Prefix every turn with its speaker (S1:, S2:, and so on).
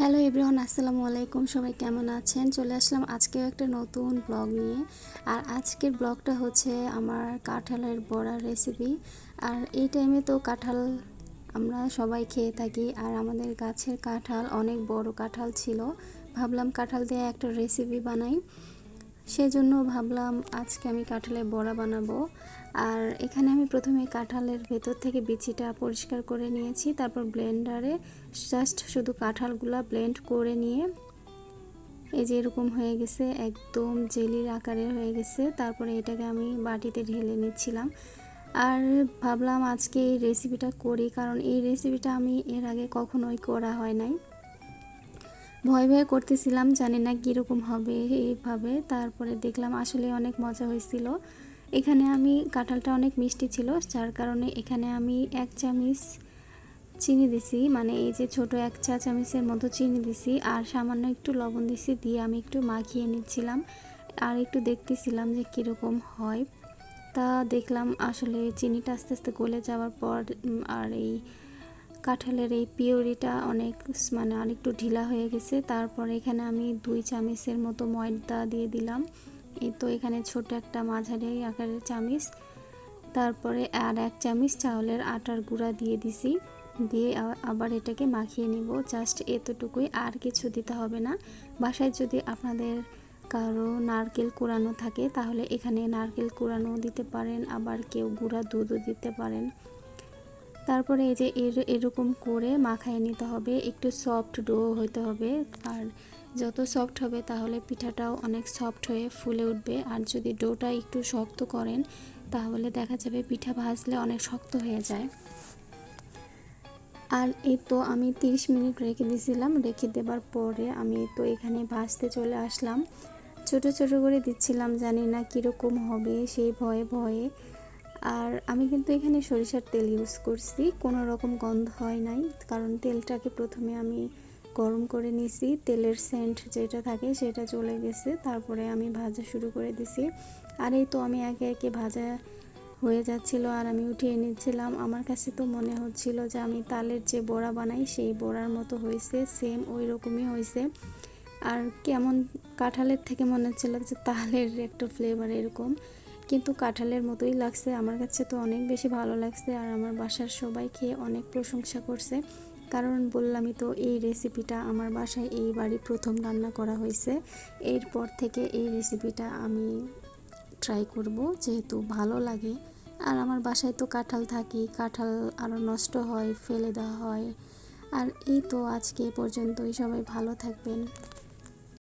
S1: Hello everyone আসসালামু আলাইকুম। সবাই কেমন আছেন? চলে আসলাম আজকেও একটা নতুন ব্লগ নিয়ে। আর আজকের ব্লগটা হচ্ছে আমার কাঁঠালের বড়ার রেসিপি আর এই টাইমে তো কাঁঠাল আমরা সবাই খেয়ে থাকি। আর আমাদের গাছের কাঁঠাল অনেক বড় কাঁঠাল ছিল। ভাবলাম কাঁঠাল দিয়ে একটা রেসিপি বানাই। সেজন্য ভাবলাম আজকে আমি কাঁঠালের বড়া বানাবো। আর এখানে আমি প্রথমে কাঁঠালের ভেতর থেকে বিচিটা পরিষ্কার করে নিয়েছি, তারপর ব্লেন্ডারে জাস্ট শুধু কাঁঠালগুলা ব্লেন্ড করে নিয়ে, এই যে এরকম হয়ে গেছে, একদম জেলির আকারে হয়ে গেছে, তারপরে এটাকে আমি বাটিতে ঢেলে নিচ্ছিলাম। আর ভাবলাম আজকে এই রেসিপিটা করি, কারণ এই রেসিপিটা আমি এর আগে কখনোই করা হয় নাই। ভয় ভয় করতেছিলাম, জানি না কীরকম হবে এইভাবে। তারপরে দেখলাম আসলে অনেক মজা হয়েছিল। এখানে আমি, কাঁঠালটা অনেক মিষ্টি ছিল, যার কারণে এখানে আমি এক চামচ চিনি দিছি। মানে এই যে ছোট এক চা চামচের মতো চিনি দিছি, আর সামান্য একটু লবণ দিছি, দিয়ে আমি একটু মাখিয়ে নিচ্ছিলাম। আর একটু দেখতেছিলাম যে কীরকম হয়। তা দেখলাম আসলে চিনিটা আস্তে আস্তে গলে যাওয়ার পর আর এই কাঁঠালের এই পিওরিটা অনেক মানে অনেকটু ঢিলা হয়ে গেছে। তারপর এখানে আমি দুই চামচের মতো ময়দা দিয়ে দিলাম। এই তো এখানে ছোট একটা মাঝারি আকারের চামিচ। তারপরে আর এক চামিচ চাউলের আটার গুঁড়া দিয়ে দিছি। দিয়ে আবার এটাকে মাখিয়ে নিব। জাস্ট এতটুকুই, আর কিছু দিতে হবে না। বাসায় যদি আপনাদের কারও নারকেল কুড়ানো থাকে, তাহলে এখানে নারকেল কুড়ানো দিতে পারেন, আবার কেউ গুঁড়া দুধও দিতে পারেন। তারপরে এই যে এর, এরকম করে মাখায় নিতে হবে। একটু সফট ডো হইতে হবে। আর যত সফট হবে তাহলে পিঠাটাও অনেক সফট হয়ে ফুলে উঠবে। আর যদি ডোটা একটু শক্ত করেন, তাহলে দেখা যাবে পিঠা ভাজলে অনেক শক্ত হয়ে যায়। আর এই তো আমি 30 মিনিট রেখে দিয়েছিলাম রেখে দেবার পরে আমি তো এখানে ভাজতে চলে আসলাম। ছোট ছোট করে দিচ্ছিলাম, জানি না কীরকম হবে সেই ভয়ে ভয়ে। আর আমি কিন্তু এখানে সরিষার তেল ইউজ করছি, কোনো রকম গন্ধ হয় নাই, কারণ তেলটাকে প্রথমে আমি গরম করে নিছি তেলের সেন্ট যেটা থাকে সেটা চলে গেছে, তারপরে আমি ভাজা শুরু করে দিছি। আর এই তো আমি একে একে ভাজা হয়ে যাচ্ছিল আর আমি উঠিয়ে নিচ্ছিলাম। আমার কাছে তো মনে হচ্ছিল যে আমি তালের যে বড়া বানাই সেই বড়ার মতো হয়েছে সেম ওই রকমই হয়েছে। আর কেমন কাঁঠালের থেকে মনে হচ্ছিল যে তালের একটা ফ্লেভার এরকম। কিন্তু কাঁঠালের মতোই লাগছে। আমার কাছে তো অনেক বেশি ভালো লাগছে আর আমার বাসার সবাই খেয়ে অনেক প্রশংসা করছে। কারণ বললামই তো, এই রেসিপিটা আমার বাসায় এই বাড়ি প্রথম রান্না করা হয়েছে। এরপর থেকে এই রেসিপিটা আমি ট্রাই করব যেহেতু ভালো লাগে। আর আমার বাসায় তো কাঁঠাল থাকি কাঁঠাল আরও নষ্ট হয়, ফেলে দেওয়া হয়। আর এই তো আজকে পর্যন্তই, সবাই ভালো থাকবেন।